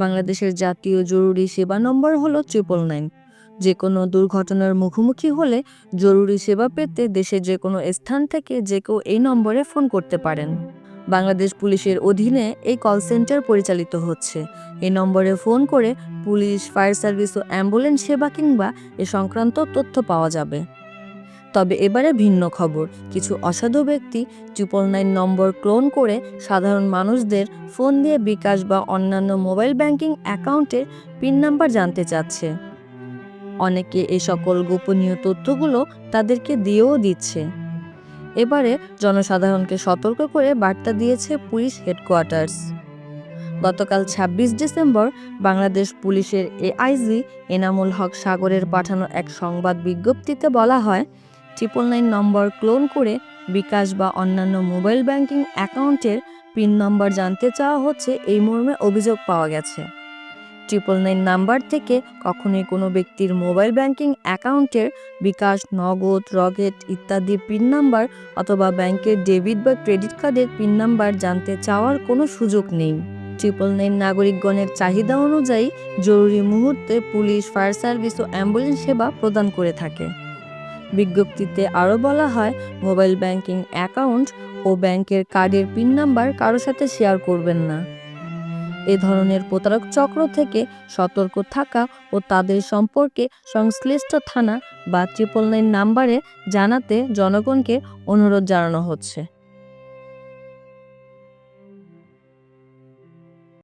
বাংলাদেশের জাতীয় জরুরি সেবা নম্বর হলো ট্রিপল নাইন যে কোনো দুর্ঘটনার মুখোমুখি হলে জরুরি সেবা পেতে দেশের যে কোনো স্থান থেকে যে কেউ এই নম্বরে ফোন করতে পারেন। বাংলাদেশ পুলিশের অধীনে এই কল সেন্টার পরিচালিত হচ্ছে। এই নম্বরে ফোন করে পুলিশ, ফায়ার সার্ভিস ও অ্যাম্বুলেন্স সেবা কিংবা এ সংক্রান্ত তথ্য পাওয়া যাবে। তবে এবারে ভিন্ন খবর। কিছু অসাধু ব্যক্তি ট্রিপল নাইন নম্বর ক্লোন করে সাধারণ মানুষদের ফোন দিয়ে বিকাশ বা অন্যান্য মোবাইল ব্যাংকিং অ্যাকাউন্টের পিন নাম্বার জানতে চাচ্ছে। অনেকে এই সকল গোপনীয় তথ্যগুলো তাদেরকে দিয়েও দিচ্ছে। এবারে জনসাধারণকে সতর্ক করে বার্তা দিয়েছে পুলিশ হেডকোয়ার্টার্স। গতকাল ২৬ ডিসেম্বর বাংলাদেশ পুলিশের এআইজি এনামুল হক সাগরের পাঠানো এক সংবাদ বিজ্ঞপ্তিতে বলা হয় ট্রিপল নাইন নম্বর ক্লোন করে বিকাশ বা অন্যান্য মোবাইল ব্যাংকিং অ্যাকাউন্টের পিন নম্বর জানতে চাওয়া হচ্ছে, এই মর্মে অভিযোগ পাওয়া গেছে। ট্রিপল নাইন নাম্বার থেকে কখনোই কোনো ব্যক্তির মোবাইল ব্যাংকিং অ্যাকাউন্টের বিকাশ, নগদ, রকেট ইত্যাদি পিন নাম্বার অথবা ব্যাংকের ডেবিট বা ক্রেডিট কার্ডের পিন নাম্বার জানতে চাওয়ার কোনো সুযোগ নেই। ট্রিপল নাইন নাগরিকগণের চাহিদা অনুযায়ী জরুরি মুহূর্তে পুলিশ, ফায়ার সার্ভিস ও অ্যাম্বুলেন্স সেবা প্রদান করে থাকে। বিজ্ঞপ্তিতে আরও বলা হয়, মোবাইল ব্যাংকিং অ্যাকাউন্ট ও ব্যাংকের কার্ডের পিন নাম্বার কারও সাথে শেয়ার করবেন না। এ ধরনের প্রতারক চক্র থেকে সতর্ক থাকা ও তাদের সম্পর্কে সংশ্লিষ্ট থানা বা ট্রিপল নাইন নাম্বারে জানাতে জনগণকে অনুরোধ জানানো হচ্ছে।